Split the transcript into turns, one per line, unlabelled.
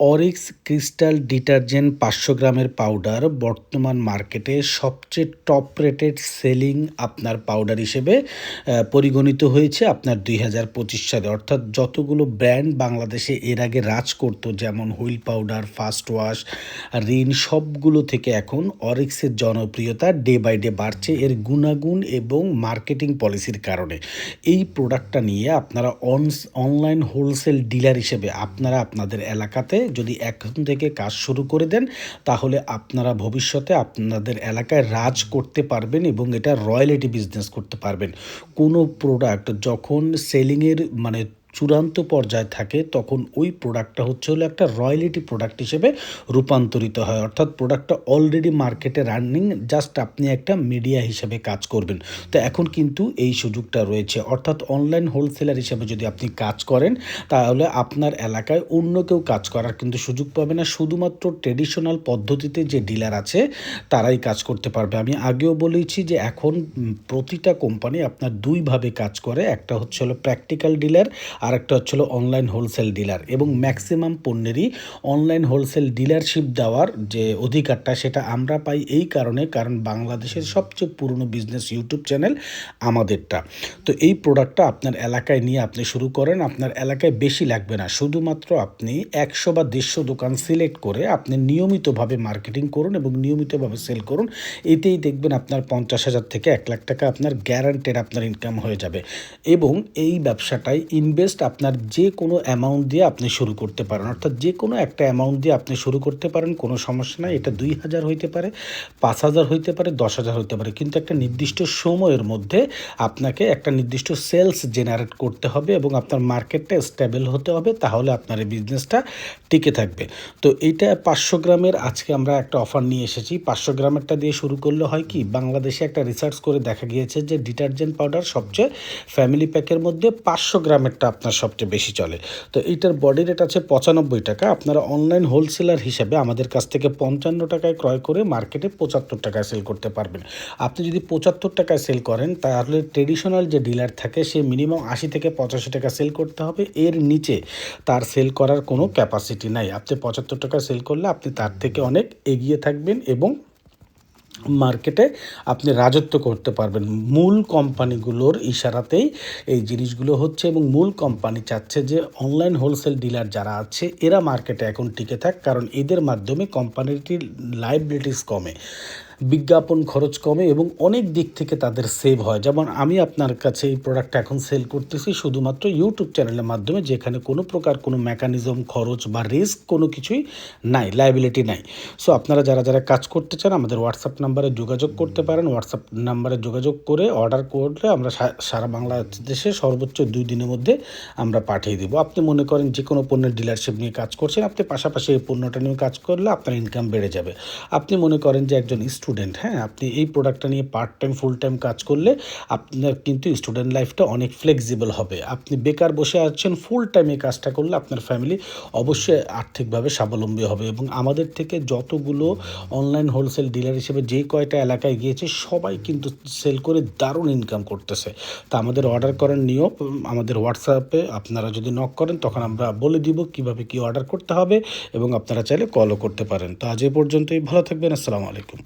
Orix crystal detergent পাঁচশো গ্রামের powder বর্তমান মার্কেটে সবচেয়ে টপ রেটেড সেলিং আপনার পাউডার হিসেবে পরিগণিত হয়েছে আপনার দুই হাজার পঁচিশ সালে। অর্থাৎ যতগুলো ব্র্যান্ড বাংলাদেশে এর আগে রাজ করতো, যেমন Wheel powder, fast wash, Rin, সবগুলো থেকে এখন অরিক্সের জনপ্রিয়তা ডে বাই ডে বাড়ছে এর গুণাগুণ এবং মার্কেটিং পলিসির কারণে। এই প্রোডাক্টটা নিয়ে আপনারা অন অনলাইন হোলসেল ডিলার হিসেবে আপনারা আপনাদের এলাকাতে যদি এখন থেকে কাজ শুরু করে দেন, তাহলে আপনারা ভবিষ্যতে আপনাদের এলাকায় রাজ করতে পারবেন এবং এটা রয়্যালিটি বিজনেস করতে পারবেন। কোনো প্রোডাক্ট যখন সেলিংয়ের মানে চূড়ান্ত পর্যায়ে থাকে, তখন ওই প্রোডাক্টটা হচ্ছে হলো একটা রয়্যালিটি প্রোডাক্ট হিসেবে রূপান্তরিত হয়। অর্থাৎ প্রোডাক্টটা অলরেডি মার্কেটে রানিং জাস্ট আপনি একটা মিডিয়া হিসেবে কাজ করবেন। তো এখন কিন্তু এই সুযোগটা রয়েছে। অর্থাৎ অনলাইন হোলসেলার হিসেবে যদি আপনি কাজ করেন, তাহলে আপনার এলাকায় অন্য কেউ কাজ করার কিন্তু সুযোগ পাবে না। শুধুমাত্র ট্রেডিশনাল পদ্ধতিতে যে ডিলার আছে, তারাই কাজ করতে পারবে। আমি আগেও বলেছি যে এখন প্রতিটা কোম্পানি আপনার দুইভাবে কাজ করে। একটা হচ্ছে হলো প্র্যাকটিক্যাল ডিলার আর একটা হচ্ছে অনলাইন হোলসেল ডিলার এবং ম্যাক্সিমাম পণ্যেরই অনলাইন হোলসেল ডিলারশিপ দেওয়ার যে অধিকারটা সেটা আমরা পাই এই কারণে, কারণ বাংলাদেশের সবচেয়ে পুরনো বিজনেস ইউটিউব চ্যানেল আমাদেরটা। তো এই প্রোডাক্টটা আপনার এলাকায় নিয়ে আপনি শুরু করেন, আপনার এলাকায় বেশি লাগবে না। শুধুমাত্র আপনি একশো বা দেড়শো দোকান সিলেক্ট করে আপনি নিয়মিতভাবে মার্কেটিং করুন এবং নিয়মিতভাবে সেল করুন। এতেই দেখবেন আপনার পঞ্চাশ হাজার থেকে এক লাখ টাকা আপনার গ্যারান্টেড আপনার ইনকাম হয়ে যাবে। এবং এই ব্যবসাটায় ইনভেস্ট আপনার যে কোনো অ্যামাউন্ট দিয়ে আপনি শুরু করতে পারেন। অর্থাৎ যে কোনো একটা অ্যামাউন্ট দিয়ে আপনি শুরু করতে পারেন, কোনো সমস্যা নাই। এটা দুই হাজার হইতে পারে, পাঁচ হাজার হইতে পারে, দশ হাজার হইতে পারে। কিন্তু একটা নির্দিষ্ট সময়ের মধ্যে আপনাকে একটা নির্দিষ্ট সেলস জেনারেট করতে হবে এবং আপনার মার্কেটটা স্টেবল হতে হবে, তাহলে আপনার এই বিজনেসটা টিকে থাকবে। তো এইটা পাঁচশো গ্রামের আজকে আমরা একটা অফার নিয়ে এসেছি। পাঁচশো গ্রামেরটা দিয়ে শুরু করলে হয় কি, বাংলাদেশে একটা রিসার্চ করে দেখা গিয়েছে যে ডিটারজেন্ট পাউডার সবচেয়ে ফ্যামিলি প্যাকের মধ্যে পাঁচশো গ্রামেরটা আপনার সবচেয়ে বেশি চলে। তো এইটার বডি রেট আছে পঁচানব্বই টাকা। আপনারা অনলাইন হোলসেলার হিসেবে আমাদের কাছ থেকে পঞ্চান্ন টাকায় ক্রয় করে মার্কেটে পঁচাত্তর টাকায় সেল করতে পারবেন। আপনি যদি পঁচাত্তর টাকায় সেল করেন, তাহলে ট্রেডিশনাল যে ডিলার থাকে, সে মিনিমাম আশি থেকে পঁচাশি টাকা সেল করতে হবে। এর নিচে তার সেল করার কোনো ক্যাপাসিটি নাই। আপনি পঁচাত্তর টাকা সেল করলে আপনি তার থেকে অনেক এগিয়ে থাকবেন এবং মার্কেটে আপনি রাজত্ব করতে পারবেন। মূল কোম্পানিগুলোর ইশারাতেই এই জিনিসগুলো হচ্ছে এবং মূল কোম্পানি চাচ্ছে যে অনলাইন হোলসেল ডিলার যারা আছে, এরা মার্কেটে এখন টিকে থাক, কারণ এদের মাধ্যমে কোম্পানিটির লাইবিলিটিস কমে। বিজ্ঞাপন খরচ কমে এবং অনেক দিক থেকে তাদের সেভ হয়। যেমন আমি আপনার কাছে এই প্রোডাক্টটা এখন সেল করতেছি শুধুমাত্র ইউটিউব চ্যানেলের মাধ্যমে, যেখানে কোনো প্রকার কোনো মেকানিজম খরচ বা রিস্ক কোনো কিছুই নাই লাইবিলিটি নাই। সো আপনারা যারা যারা কাজ করতে চান, আমাদের হোয়াটসঅ্যাপ নাম্বারে যোগাযোগ করতে পারেন। হোয়াটসঅ্যাপ নাম্বারে যোগাযোগ করে অর্ডার করলে আমরা সারা বাংলাদেশে সর্বোচ্চ দুই দিনের মধ্যে আমরা পাঠিয়ে দেবো। আপনি মনে করেন যে কোনো পণ্যের ডিলারশিপ নিয়ে কাজ করছেন, আপনি পাশাপাশি এই পণ্যটা নিয়ে কাজ করলে আপনার ইনকাম বেড়ে যাবে। আপনি মনে করেন যে একজন স্টুডেন্ট হ্যাঁ? আপনি এই প্রোডাক্টটা নিয়ে পার্ট টাইম ফুল টাইম কাজ করলে আপনার কিন্তু স্টুডেন্ট লাইফটা অনেক ফ্লেক্সিবল হবে। আপনি বেকার বসে আছেন ফুল টাইম এই কাজটা করলে আপনার ফ্যামিলি অবশ্যই আর্থিকভাবে স্বাবলম্বী হবে এবং আমাদের থেকে যতগুলো অনলাইন হোলসেল ডিলার হিসেবে যে কয়টা এলাকায় গিয়েছে, সবাই কিন্তু সেল করে দারুণ ইনকাম করতেছে। তা আমাদের অর্ডার করার নিয়ম, আমাদের হোয়াটসঅ্যাপে আপনারা যদি নক করেন, তখন আমরা বলে দিব কীভাবে কি অর্ডার করতে হবে এবং আপনারা চাইলে কলও করতে পারেন। তো আজ এ পর্যন্তই, ভালো থাকবেন, আসসালামু আলাইকুম।